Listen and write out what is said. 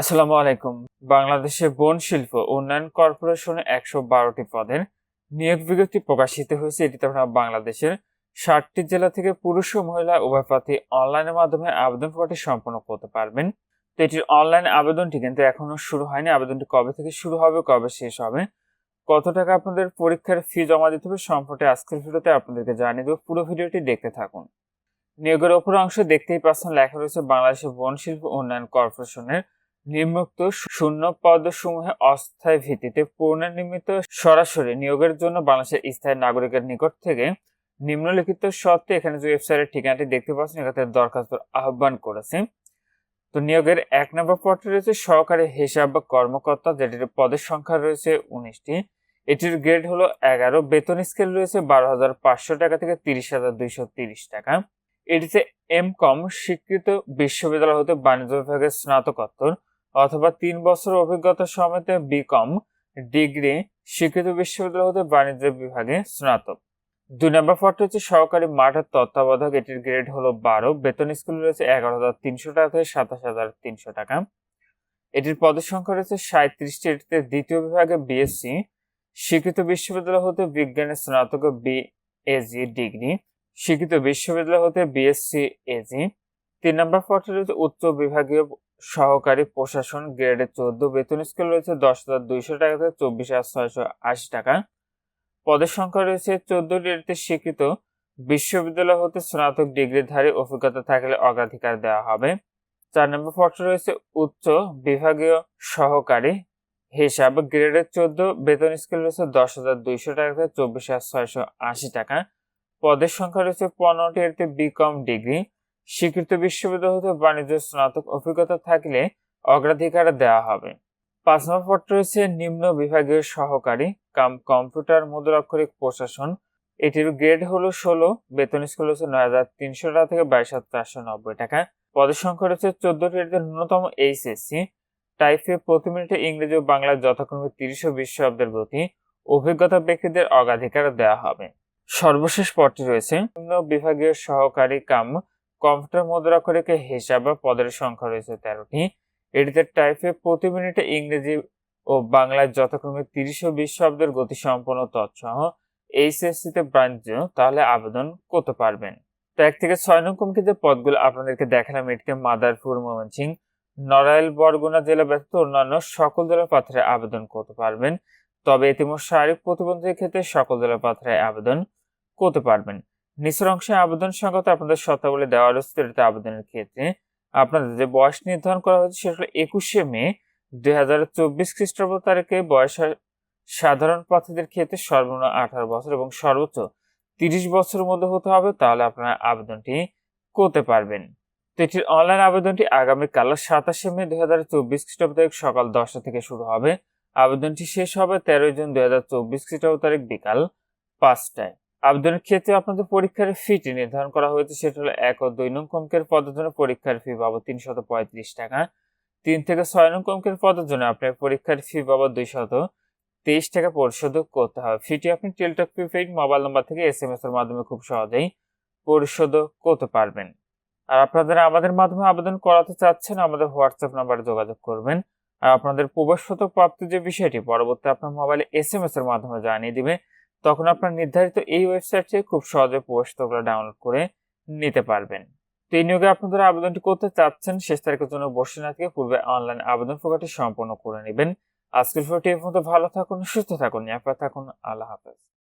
আসসালামু আলাইকুম। বাংলাদেশে বন শিল্প উন্নয়ন কর্পোরেশনে একশো বারোটি পদের নিয়োগ বিজ্ঞপ্তি প্রকাশিত হয়েছে। এটিতে আপনারা বাংলাদেশের ষাটটি জেলা থেকে পুরুষ ও মহিলা উভয় প্রার্থী অনলাইনের মাধ্যমে আবেদন ফর্মটি সম্পন্ন করতে পারবেন। তো এটির অনলাইন আবেদনটি কিন্তু এখনও শুরু হয়নি। আবেদনটি কবে থেকে শুরু হবে, কবে শেষ হবে, কত টাকা আপনাদের পরীক্ষার ফি জমা দিতে হবে সম্পর্কে আজকের ভিডিওতে আপনাদেরকে জানিয়ে দেবো। পুরো ভিডিওটি দেখতে থাকুন। নিয়োগের ওপর অংশ দেখতেই পাচ্ছেন লেখা রয়েছে বাংলাদেশের বন শিল্প উন্নয়ন কর্পোরেশনের নিম্নোক্ত শূন্য পদসমূহে অস্থায়ী ভিত্তিতে পুনর্নির্মিত সরাসরি নিয়োগের জন্য বাংলাদেশের স্থায়ী নাগরিকের নিকট থেকে নিম্নলিখিত সত্ত্বে এখানে যে ওয়েবসাইটের ঠিকানাটি দেখতে পাচ্ছেন এখানে দরখাস্ত আহ্বান করেছে। তো নিয়োগের এক নম্বর পদটি রয়েছে সহকারী হিসাব বা কর্মকর্তা, যেটির পদের সংখ্যা রয়েছে উনিশটি। এটির গ্রেড হলো এগারো, বেতন স্কেল রয়েছে বারো হাজার পাঁচশো টাকা থেকে তিরিশ হাজার দুইশো তিরিশ টাকা। এটিতে এম কম স্বীকৃত বিশ্ববিদ্যালয় হতে বাণিজ্য বিভাগের স্নাতকোত্তর। অথবা তিন বছর অভিজ্ঞতা সমেত বিকম ডিগ্রি স্বীকৃত বিশ্ববিদ্যালয় হতে বাণিজ্য বিভাগে স্নাতক। দুই নম্বর পদটি হচ্ছে সহকারী মাঠের তত্ত্বাবধায়ক। এটির গ্রেড হলো বারো। বেতন স্কুল রয়েছে এগারো হাজার তিনশো টাকা থেকে সাতাশ হাজার তিনশো টাকা। এটির পদের সংখ্যা রয়েছে সাঁত্রিশটি এটিতে দ্বিতীয় বিভাগে বিএসসি স্বীকৃত বিশ্ববিদ্যালয় হতে বিজ্ঞানের স্নাতক বি বিএজি ডিগ্রি স্বীকৃত বিশ্ববিদ্যালয় হতে বিএসসি এজি তিন নম্বর পদটি রয়েছে উচ্চ বিভাগীয় সহকারী প্রশাসন গ্রেডে চোদ্দ, বেতন স্কেল রয়েছে দশ হাজার দুইশো টাকা থেকে চব্বিশ হাজার ছয়শো আশি টাকা। পদের সংখ্যা রয়েছে চোদ্দটি এতে স্বীকৃত বিশ্ববিদ্যালয় হতে স্নাতক ডিগ্রিধারী অভিজ্ঞতা থাকলে অগ্রাধিকার দেওয়া হবে। চার নম্বর পদটি রয়েছে, উচ্চ বিভাগীয় সহকারী হিসাব গ্রেডের চোদ্দ, বেতন স্কেল রয়েছে দশ হাজার দুইশো টাকা থেকে চব্বিশ হাজার ছয়শো আশি টাকা। পদের সংখ্যা রয়েছে, পনেরোটি এতে বিকম ডিগ্রি স্বীকৃত বিশ্ববিদ্যালয় হতে বাণিজ্য স্নাতক অভিজ্ঞতা থাকলে অগ্রাধিকার দেওয়া হবে। পাঁচ নম্বর পদ রয়েছে নিম্ন বিভাগীয় সহকারী, কাম কম্পিউটার মুদ্রাক্ষরিক প্রশাসন। এটির গ্রেড হলো ষোলো, বেতন স্কুল হচ্ছে নয় হাজার তিনশো টাকা থেকে বাইশ হাজার চারশো নব্বই টাকা। পদের সংখ্যা রয়েছে চোদ্দটি এটিতে ন্যূনতম এইচএসসি। টাইপে প্রতি মিনিটে ইংরেজি ও বাংলায় যথাক্রমে তিরিশ বিশ শব্দের গতি। অভিজ্ঞতা ব্যক্তিদের অগ্রাধিকার দেওয়া হবে। সর্বশেষ পদটি রয়েছে নিম্ন বিভাগীয় সহকারী কাম কম্পিউটার মুদ্রাক্ষরিকে হিসাব বা পদের সংখ্যা রয়েছে তেরোটি। এটিতে টাইপে প্রতি মিনিটে ইংরেজি ও বাংলায় যথাক্রমে তিরিশ ও বিশ শব্দের গতি সম্পন্ন তৎসহ এইচএসসি তে ব্রাঞ্চ তাহলে আবেদন করতে পারবেন। তো এক থেকে ছয় নং কমিটি যে পদগুলো আপনাদেরকে দেখালাম এটিতে মাদারপুর ময়মনসিং নড়াইল, বরগুনা জেলা ব্যতীত অন্যান্য সকল জেলার পাত্রে আবেদন করতে পারবেন। তবে ইতিমধ্যে শারীরিক প্রতিবন্ধীর ক্ষেত্রে সকল জেলার পাত্রে আবেদন করতে পারবেন। নিচের অংশে আবেদন সংগত আপনাদের শর্তাবলী দেওয়া রয়েছে এটাতে আবেদনের ক্ষেত্রে। আপনাদের যে বয়স নির্ধারণ করা হয়েছে সেটা হলো একুশে মে দুই হাজার চব্বিশ খ্রিস্টাব্দ তারিখে। বয়স সাধারণ প্রার্থীদের ক্ষেত্রে সর্বনিম্ন আঠারো বছর এবং সর্বোচ্চ তিরিশ বছরের মধ্যে হতে হবে, তাহলে আপনারা আবেদনটি করতে পারবেন। তো এটির অনলাইন আবেদনটি আগামীকাল সাতাশে মে দুই হাজার চব্বিশ খ্রিস্টাব্দ তারিখ সকাল দশটা থেকে শুরু হবে। আবেদনটি শেষ হবে তেরোই জুন দুই হাজার চব্বিশ খ্রিস্টাব্দ তারিখ বিকাল পাঁচটায়। আবেদনের ক্ষেত্রে আপনাদের পরীক্ষার ফিটি নির্ধারণ করা হয়েছে, সেটা হলো এক ও দুই নং কমকের পদের জন্য পরীক্ষার ফি বাবদ তিনশত পঁয়ত্রিশ টাকা। তিন থেকে ছয় নং কমকের পদের জন্য আপনার পরীক্ষার ফি বাবদ দুইশত তেইশ টাকা পরিশোধ করতে হবে। ফিটি আপনি টেলটক প্রিপেইড মোবাইল নাম্বার থেকে এস এম এস এর মাধ্যমে খুব সহজেই পরিশোধ করতে পারবেন। আর আপনাদের আমাদের মাধ্যমে আবেদন করাতে চাচ্ছেন, আমাদের হোয়াটসঅ্যাপ নাম্বারে যোগাযোগ করবেন। আর আপনাদের প্রবেশগত প্রাপ্তি যে বিষয়টি, পরবর্তী আপনার মোবাইলে এস এম এস এর মাধ্যমে জানিয়ে দিবে। তখন আপনার নির্ধারিত এই ওয়েবসাইট থেকে খুব সহজে প্রবেশগুলো ডাউনলোড করে নিতে পারবেন। তো এই নিয়োগে আপনারা আবেদনটি করতে চাচ্ছেন, শেষ তারিখের জন্য বসে না থেকে পূর্বে অনলাইন আবেদন প্রক্রিয়াটি সম্পন্ন করে নেবেন। আজকের ভিডিওটি এর পর্যন্ত ভালো থাকুন, সুস্থ থাকুন, নিরাপদ থাকুন। আল্লাহ হাফেজ।